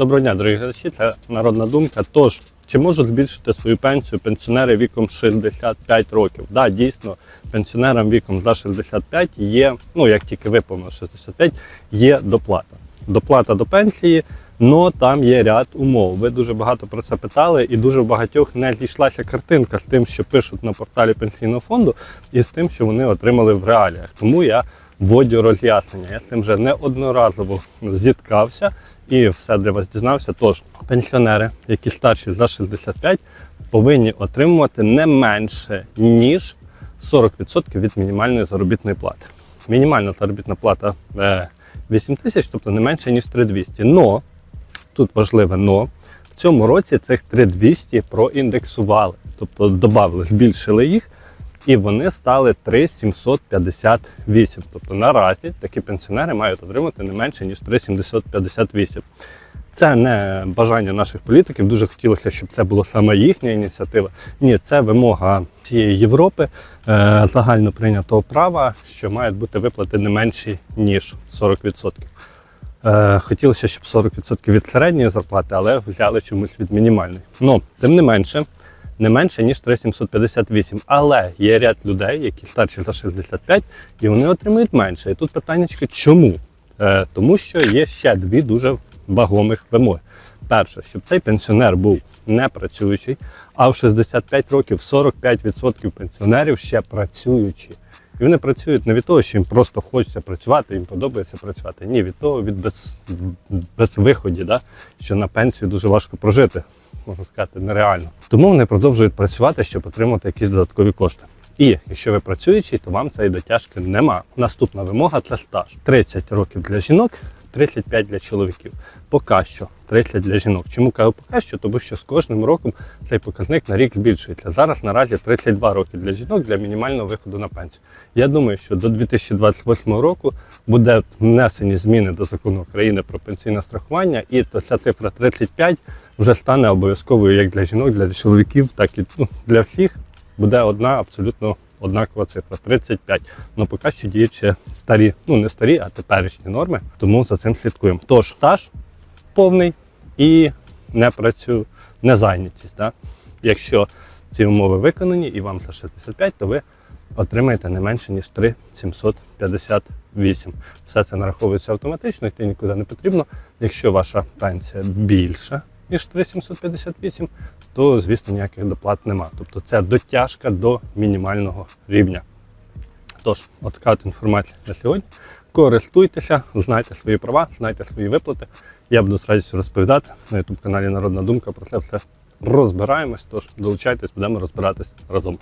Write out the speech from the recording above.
Доброго дня, дорогі глядачі. Це народна думка. Тож, чи можуть збільшити свою пенсію пенсіонери віком 65 років? Да, дійсно, пенсіонерам віком за 65 є, ну як тільки виповнив 65, є доплата. Доплата до пенсії, але там є ряд умов. Ви дуже багато про це питали, і дуже в багатьох не зійшлася картинка з тим, що пишуть на порталі пенсійного фонду, і з тим, що вони отримали в реаліях. Тому я вводю роз'яснення. Я з цим вже неодноразово зіткався і все для вас дізнався. Тож, пенсіонери, які старші за 65, повинні отримувати не менше, ніж 40% від мінімальної заробітної плати. Мінімальна заробітна плата е, 8 тисяч, тобто не менше, ніж 3200. Но, тут важливе но, в цьому році цих 3200 проіндексували, тобто додали, збільшили їх, і вони стали 3758. Тобто наразі такі пенсіонери мають отримати не менше, ніж 3758. Це не бажання наших політиків. Дуже хотілося, щоб це було саме їхня ініціатива. Ні, це вимога цієї Європи е, загально прийнятого права, що мають бути виплати не менші ніж 40%. Е, хотілося, щоб 40% від середньої зарплати, але взяли чомусь від мінімальної. Ну, тим не менше, не менше, ніж 3758. Але є ряд людей, які старші за 65, і вони отримують менше. І тут питання, чому? Е, тому що є ще дві дуже вагомих вимоги. Перше, щоб цей пенсіонер був не працюючий, а в 65 років 45% пенсіонерів ще працюючі. І вони працюють не від того, що їм просто хочеться працювати, їм подобається працювати. Ні, від того, від без, безвиході, да? що на пенсію дуже важко прожити, можна сказати, нереально. Тому вони продовжують працювати, щоб отримати якісь додаткові кошти. І якщо ви працюючий, то вам цієї дотяжки нема. Наступна вимога це стаж. 30 років для жінок, 35 для чоловіків. Поки що 30 для жінок. Чому кажу поки що? Тому що з кожним роком цей показник на рік збільшується. Зараз наразі 32 роки для жінок для мінімального виходу на пенсію. Я думаю, що до 2028 року буде внесені зміни до закону України про пенсійне страхування, і то ця цифра 35 вже стане обов'язковою як для жінок, для чоловіків, так і ну, для всіх буде одна абсолютно однакова цифра 35. Ну поки що діють ще старі, ну не старі, а теперішні норми, тому за цим слідкуємо. Тож стаж повний і не працюю, не зайнятість. Да? Якщо ці умови виконані і вам за 65, то ви отримаєте не менше ніж 3,758. Все це нараховується автоматично, йти нікуди не потрібно. Якщо ваша пенсія більша, ніж 3,758, то, звісно, ніяких доплат нема. Тобто це дотяжка до мінімального рівня. Тож, от така от інформація на сьогодні. Користуйтеся, знайте свої права, знайте свої виплати. Я буду з радістю розповідати на YouTube каналі Народна Думка. Про це все розбираємось. Тож долучайтесь, будемо розбиратись разом.